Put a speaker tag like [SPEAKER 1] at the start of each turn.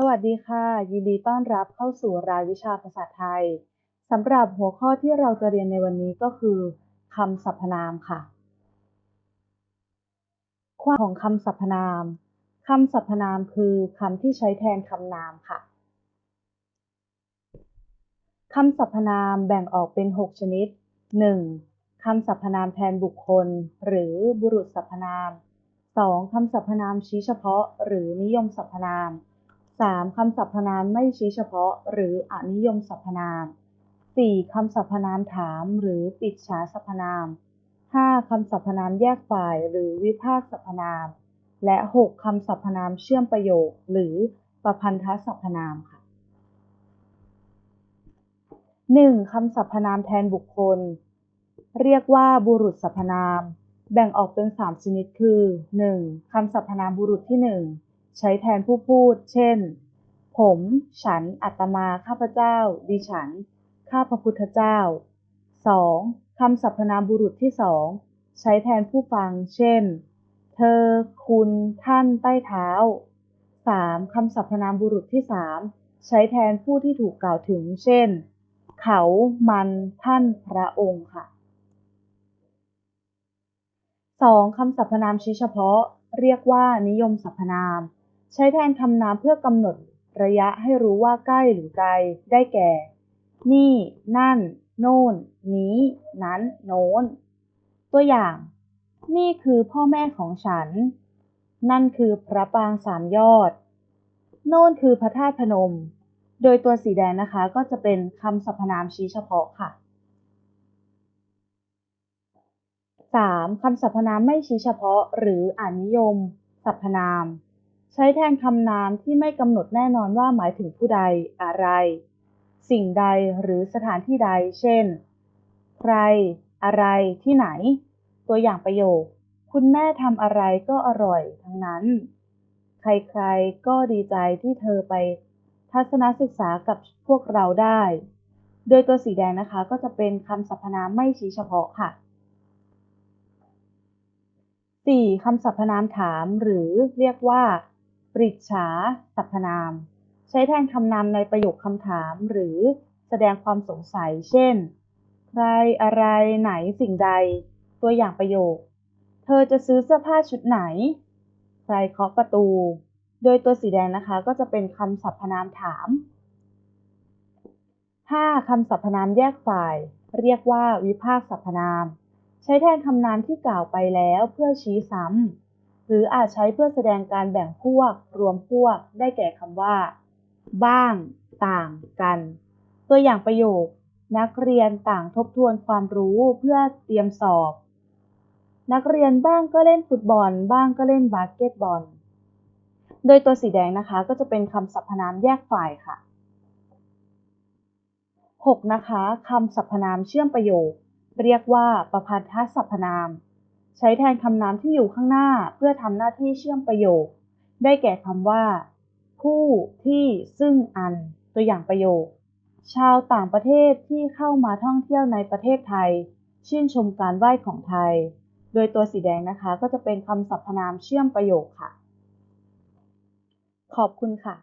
[SPEAKER 1] สวัสดีค่ะ ยินดีต้อนรับเข้าสู่รายวิชาภาษาไทยสำหรับหัวข้อที่เราจะเรียนในวันนี้ก็คือคำสรรพนามค่ะ ความของคำสรรพนามคำสรรพนามคือคำที่ใช้แทนคำนามค่ะคำสรรพนามแบ่งออกเป็น 6 ชนิด 1. คำสรรพนามแทนบุคคล หรือบุรุษสรรพนาม 2. คำสรรพนามชี้เฉพาะ หรือนิยมสรรพนาม 3. คำสรรพนามไม่ชี้เฉพาะ หรืออนิยมสรรพนาม 4. คำสรรพนามถาม หรือปิดฉาสรรพนาม 5. คำสรรพนามแยกฝ่าย หรือวิพากษ์สรรพนาม และ 6. คำสรรพนามเชื่อมประโยค หรือประพันธสรรพนามค่ะ 1. คำสรรพนามแทนบุคคล เรียกว่าบุรุษสรรพนาม แบ่งออกเป็น 3 ชนิดคือ 1. คำสรรพนามบุรุษที่ 1 ใช้แทนผู้พูด เช่น ผม ฉัน อัตมา ข้าพเจ้า ดิฉัน ข้าพระพุทธเจ้า 2. คำสรรพนามบุรุษที่2ใช้แทนผู้ฟัง เช่น เธอ คุณ ท่าน ใต้เท้า 3. คำสรรพนามบุรุษที่3ใช้แทนผู้ที่ถูกกล่าวถึง เช่น เขา มัน ท่าน พระองค์ค่ะ 2. คำสรรพนามชี้เฉพาะ เรียกว่านิยมสรรพนาม ใช้แทนคำนามเพื่อกำหนดระยะให้รู้ว่าใกล้หรือไกล ได้แก่ นี่ นั่น โน่น นี้ นั้น โน้น ตัวอย่าง นี่คือพ่อแม่ของฉัน นั่นคือพระปางสามยอด โน่นคือพระธาตุพนม โดยตัวสีแดงนะคะก็จะเป็นคำสรรพนามชี้เฉพาะค่ะ 3. คำสรรพนามไม่ชี้เฉพาะหรืออนิยม สรรพนาม ใช้แทนคำนามที่ไม่กำหนดแน่นอนว่าหมายถึงผู้ใดอะไร สิ่งใดหรือสถานที่ใด เช่น ใคร อะไร ที่ไหน ตัวอย่างประโยค คุณแม่ทำอะไรก็อร่อยทั้งนั้น ใครๆ ก็ดีใจที่เธอไปทัศนศึกษากับพวกเราได้ โดยตัวสีแดงนะคะก็จะเป็นคำสรรพนามไม่ชี้เฉพาะค่ะ 4. คำสรรพนามถามหรือเรียกว่า ปริฉาสรรพนาม ใช้แทนคำนามในประโยคคำถามหรือแสดงความสงสัย เช่น ใครอะไรไหนสิ่งใด ตัวอย่างประโยค เธอจะซื้อเสื้อผ้าชุดไหน ใครเคาะประตู โดยตัวสีแดงนะคะก็จะเป็นคำสรรพนามถาม 5. คำสรรพนามแยกฝ่าย เรียกว่าวิพากษ์สรรพนาม ใช้แทนคำนามที่กล่าวไปแล้วเพื่อชี้ซ้ำ หรืออาจใช้เพื่อแสดงการแบ่งพวก รวมพวก ได้แก่คำว่า บ้าง ต่างกัน ตัวอย่างประโยค นักเรียนต่างทบทวนความรู้เพื่อเตรียมสอบ นักเรียนบ้างก็เล่นฟุตบอล บ้างก็เล่นบาสเกตบอล โดยตัวสีแดงนะคะก็จะเป็นคำสรรพนามแยกฝ่ายค่ะ 6. นะคะคำสรรพนามเชื่อมประโยค เรียกว่าประพันธสรรพนาม ใช้แทนคำนามที่อยู่ข้างหน้าเพื่อทำหน้าที่เชื่อมประโยค ได้แก่คำว่า ผู้ที่ซึ่งอัน ตัวอย่างประโยค ชาวต่างประเทศที่เข้ามาท่องเที่ยวในประเทศไทย ชื่นชมการไหว้ของไทย โดยตัวสีแดงนะคะก็จะเป็นคำสรรพนามเชื่อมประโยคค่ะ ขอบคุณค่ะ